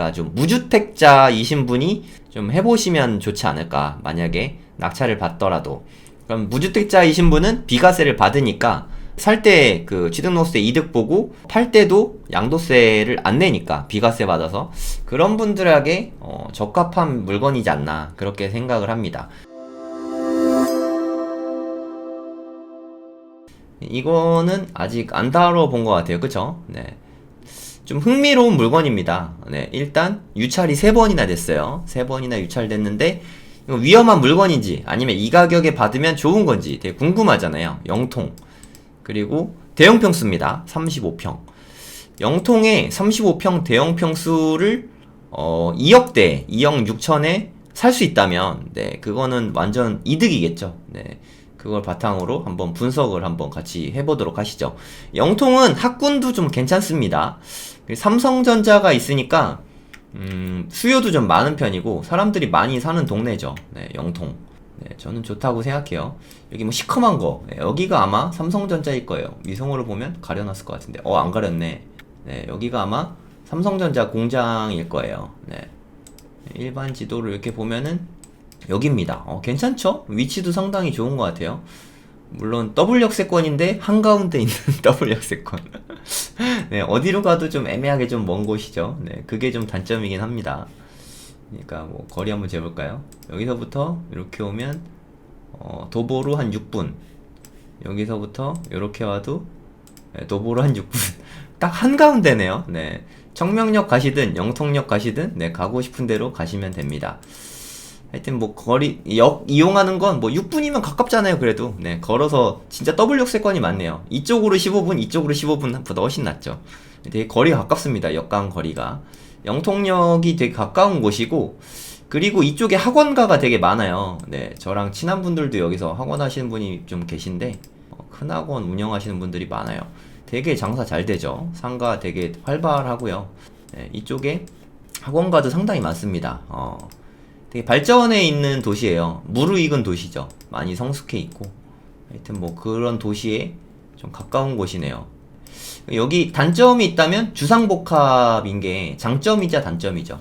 그러니까 좀 무주택자이신 분이 좀 해보시면 좋지 않을까. 만약에 낙찰을 받더라도. 그럼 무주택자이신 분은 비과세를 받으니까 살 때 그 취득세 이득 보고 팔 때도 양도세를 안 내니까 비과세 받아서 그런 분들에게 어, 적합한 물건이지 않나 그렇게 생각을 합니다. 이거는 아직 안 다뤄본 것 같아요. 그쵸? 네. 좀 흥미로운 물건입니다. 네. 일단, 유찰이 세번이나 됐어요. 세번이나 유찰됐는데, 이거 위험한 물건인지, 아니면 이 가격에 받으면 좋은 건지 되게 궁금하잖아요. 영통. 그리고 대형 평수입니다. 35평. 영통에 35평 대형 평수를 어 2억대, 2억 6천에 살 수 있다면 네, 그거는 완전 이득이겠죠. 네. 그걸 바탕으로 한번 분석을 한번 같이 해보도록 하시죠. 영통은 학군도 좀 괜찮습니다. 삼성전자가 있으니까 음, 수요도 좀 많은 편이고 사람들이 많이 사는 동네죠. 네, 영통. 네, 저는 좋다고 생각해요. 여기 뭐 시커먼 거. 네, 여기가 아마 삼성전자일 거예요. 위성으로 보면 가려놨을 것 같은데. 어, 안 가렸네. 네, 여기가 아마 삼성전자 공장일 거예요. 네. 일반 지도를 이렇게 보면은 여기입니다. 어, 괜찮죠? 위치도 상당히 좋은 것 같아요. 물론 더블 역세권인데 한가운데 있는 더블 역세권. 네, 어디로 가도 좀 애매하게 좀 먼 곳이죠. 네, 그게 좀 단점이긴 합니다. 그러니까 뭐 거리 한번 재볼까요? 여기서부터 이렇게 오면 어, 도보로 한 6분. 여기서부터 이렇게 와도 네, 도보로 한 6분. 딱 한가운데네요. 네. 청명역 가시든 영통역 가시든 네, 가고 싶은 대로 가시면 됩니다. 하여튼 뭐 거리 역 이용하는 건 뭐 6분이면 가깝잖아요. 그래도 네 걸어서 진짜 더블 역세권이 많네요. 이쪽으로 15분, 이쪽으로 15분보다 훨씬 낫죠. 되게 거리가 가깝습니다. 역간 거리가 영통역이 되게 가까운 곳이고 그리고 이쪽에 학원가가 되게 많아요. 네 저랑 친한 분들도 여기서 학원 하시는 분이 좀 계신데 어, 큰 학원 운영하시는 분들이 많아요. 되게 장사 잘 되죠. 상가 되게 활발하고요. 네, 이쪽에 학원가도 상당히 많습니다. 어, 되게 발전해 있는 도시예요. 무르익은 도시죠. 많이 성숙해 있고. 하여튼 뭐 그런 도시에 좀 가까운 곳이네요. 여기 단점이 있다면 주상복합인 게 장점이자 단점이죠.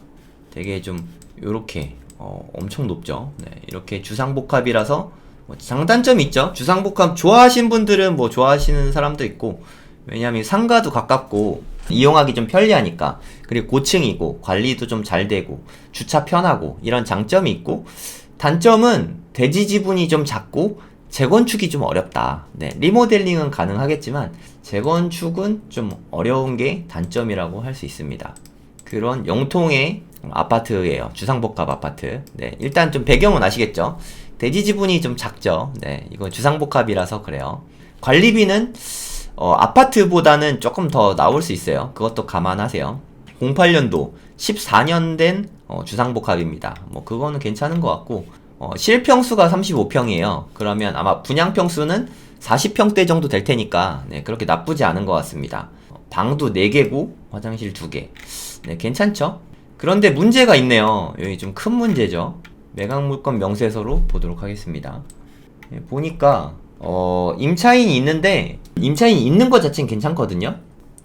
되게 좀 요렇게 어, 엄청 높죠. 네, 이렇게 주상복합이라서 뭐 장단점이 있죠. 주상복합 좋아하시는 분들은 뭐 좋아하시는 사람도 있고 왜냐하면 상가도 가깝고 이용하기 좀 편리하니까 그리고 고층이고 관리도 좀 잘 되고 주차 편하고 이런 장점이 있고 단점은 대지 지분이 좀 작고 재건축이 좀 어렵다. 네, 리모델링은 가능하겠지만 재건축은 좀 어려운 게 단점이라고 할 수 있습니다. 그런 영통의 아파트예요. 주상복합 아파트. 네, 일단 좀 배경은 아시겠죠? 대지 지분이 좀 작죠. 네, 이건 주상복합이라서 그래요. 관리비는 어, 아파트보다는 조금 더 나올 수 있어요. 그것도 감안하세요. 08년도 14년 된 어, 주상복합입니다. 뭐 그거는 괜찮은 것 같고 어, 실평수가 35평이에요. 그러면 아마 분양평수는 40평대 정도 될 테니까 네, 그렇게 나쁘지 않은 것 같습니다. 어, 방도 4개고 화장실 2개. 네, 괜찮죠? 그런데 문제가 있네요. 여기 좀 큰 문제죠. 매각물건 명세서로 보도록 하겠습니다. 네, 보니까 어, 임차인이 있는데 임차인이 있는 것 자체는 괜찮거든요.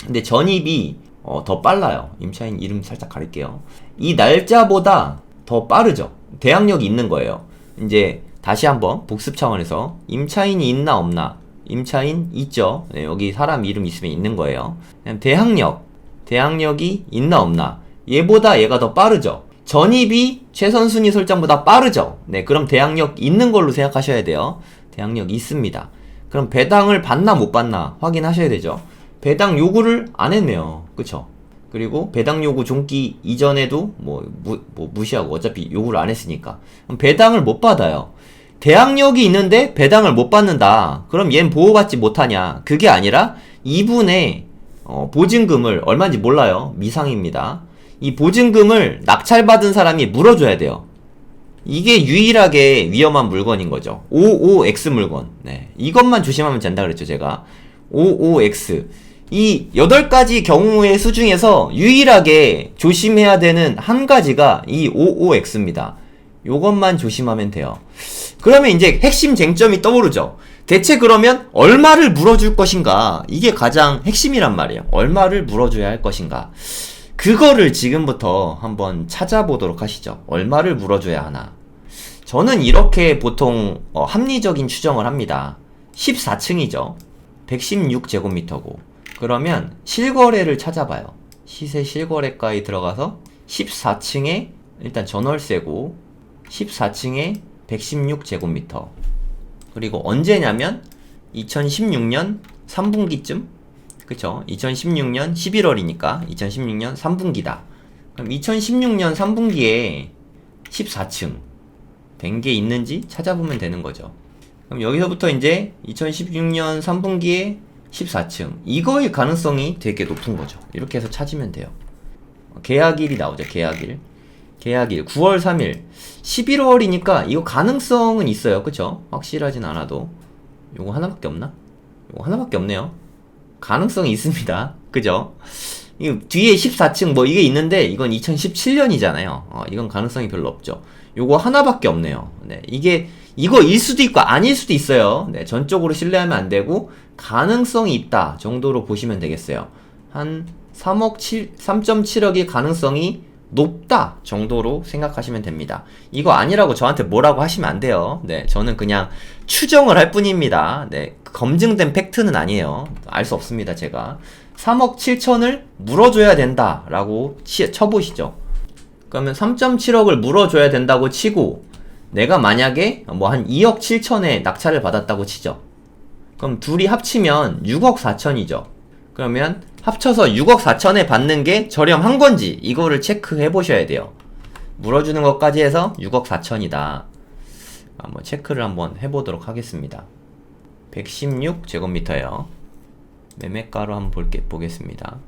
근데 전입이 어, 더 빨라요. 임차인 이름 살짝 가릴게요. 이 날짜보다 더 빠르죠. 대항력이 있는 거예요. 이제 다시 한번 복습 차원에서 임차인이 있나 없나 임차인 있죠. 네, 여기 사람 이름 있으면 있는 거예요. 대항력 대항력이 있나 없나 얘보다 얘가 더 빠르죠. 전입이 최선 순위 설정보다 빠르죠. 네, 그럼 대항력 있는 걸로 생각하셔야 돼요. 대항력 있습니다. 그럼 배당을 받나 못 받나 확인하셔야 되죠. 배당 요구를 안 했네요. 그쵸? 그리고 배당 요구 종기 이전에도 뭐, 무, 뭐 무시하고 어차피 요구를 안 했으니까. 그럼 배당을 못 받아요. 대항력이 있는데 배당을 못 받는다. 그럼 얜 보호받지 못하냐. 그게 아니라 이분의 어, 보증금을 얼마인지 몰라요. 미상입니다. 이 보증금을 낙찰받은 사람이 물어줘야 돼요. 이게 유일하게 위험한 물건인 거죠. OOX 물건. 네. 이것만 조심하면 된다 그랬죠, 제가. OOX. 이 8가지 경우의 수 중에서 유일하게 조심해야 되는 한 가지가 이 OOX입니다. 요것만 조심하면 돼요. 그러면 이제 핵심 쟁점이 떠오르죠. 대체 그러면 얼마를 물어줄 것인가? 이게 가장 핵심이란 말이에요. 얼마를 물어줘야 할 것인가? 그거를 지금부터 한번 찾아보도록 하시죠. 얼마를 물어줘야 하나. 저는 이렇게 보통 어, 합리적인 추정을 합니다. 14층이죠. 116제곱미터고. 그러면 실거래를 찾아봐요. 시세 실거래가에 들어가서 14층에 일단 전월세고 14층에 116제곱미터. 그리고 언제냐면 2016년 3분기쯤 그쵸? 2016년 11월이니까 2016년 3분기다. 그럼 2016년 3분기에 14층 된 게 있는지 찾아보면 되는 거죠. 그럼 여기서부터 이제 2016년 3분기에 14층 이거의 가능성이 되게 높은 거죠. 이렇게 해서 찾으면 돼요. 계약일이 나오죠. 계약일. 계약일 9월 3일 11월이니까 이거 가능성은 있어요. 그쵸? 확실하진 않아도 요거 하나밖에 없나? 요거 하나밖에 없네요. 가능성이 있습니다. 그죠? 이 뒤에 14층 뭐 이게 있는데 이건 2017년이잖아요. 어, 이건 가능성이 별로 없죠. 요거 하나밖에 없네요. 네, 이게 이거일 수도 있고 아닐 수도 있어요. 네, 전적으로 신뢰하면 안 되고 가능성이 있다 정도로 보시면 되겠어요. 한 3억 7, 3.7억의 가능성이 높다 정도로 생각하시면 됩니다. 이거 아니라고 저한테 뭐라고 하시면 안 돼요. 네, 저는 그냥 추정을 할 뿐입니다. 네, 검증된 팩트는 아니에요. 알 수 없습니다, 제가. 3억 7천을 물어줘야 된다라고 치, 쳐보시죠. 그러면 3.7억을 물어줘야 된다고 치고 내가 만약에 뭐 한 2억 7천에 낙찰을 받았다고 치죠. 그럼 둘이 합치면 6억 4천이죠. 그러면 합쳐서 6억 4천에 받는 게 저렴한 건지 이거를 체크해 보셔야 돼요. 물어주는 것까지 해서 6억 4천이다. 한번 체크를 한번 해보도록 하겠습니다. 116 제곱미터예요. 매매가로 한번 볼게, 보겠습니다.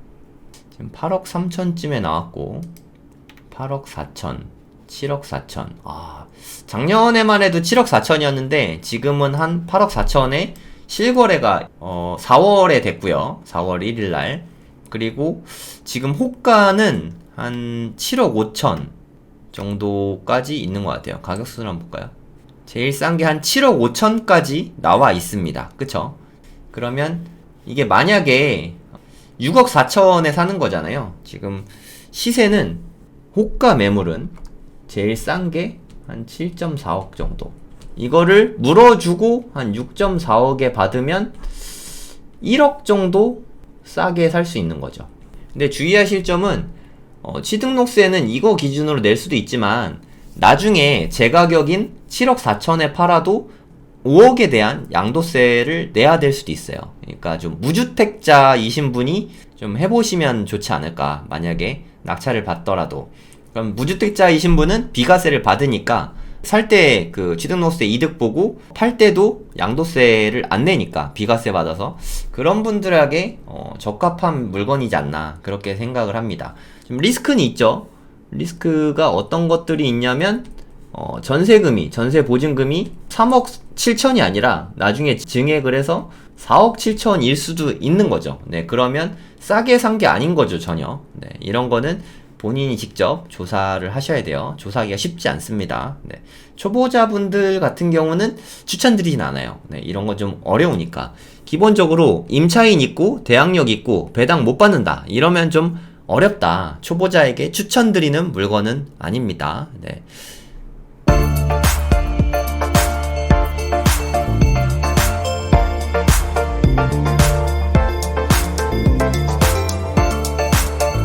지금 8억 3천쯤에 나왔고 8억 4천, 7억 4천. 아, 작년에만 해도 7억 4천이었는데 지금은 한 8억 4천에 실거래가 어, 4월에 됐고요. 4월 1일 날. 그리고 지금 호가는 한 7억 5천 정도까지 있는 것 같아요. 가격 순을 한번 볼까요? 제일 싼 게 한 7억 5천까지 나와 있습니다. 그쵸? 그러면 이게 만약에 6억 4천에 사는 거잖아요. 지금 시세는 호가 매물은 제일 싼 게 한 7.4억 정도. 이거를 물어주고 한 6.4억에 받으면 1억 정도 싸게 살 수 있는 거죠. 근데 주의하실 점은 어, 취등록세는 이거 기준으로 낼 수도 있지만 나중에 제 가격인 7억 4천에 팔아도 5억에 대한 양도세를 내야 될 수도 있어요. 그러니까 좀 무주택자이신 분이 좀 해보시면 좋지 않을까. 만약에 낙찰을 받더라도. 그럼 무주택자이신 분은 비과세를 받으니까 살 때 그 취등록세 이득 보고 팔 때도 양도세를 안 내니까 비과세 받아서 그런 분들에게 어, 적합한 물건이지 않나 그렇게 생각을 합니다. 좀 리스크는 있죠. 리스크가 어떤 것들이 있냐면 어, 전세금이 전세 보증금이 3억 7천이 아니라 나중에 증액을 해서 4억 7천일 수도 있는 거죠. 네, 그러면 싸게 산 게 아닌 거죠, 전혀. 네, 이런 거는 본인이 직접 조사를 하셔야 돼요. 조사하기가 쉽지 않습니다. 네. 초보자분들 같은 경우는 추천드리진 않아요. 네, 이런 건 좀 어려우니까. 기본적으로 임차인 있고 대항력 있고 배당 못 받는다. 이러면 좀 어렵다. 초보자에게 추천드리는 물건은 아닙니다. 네.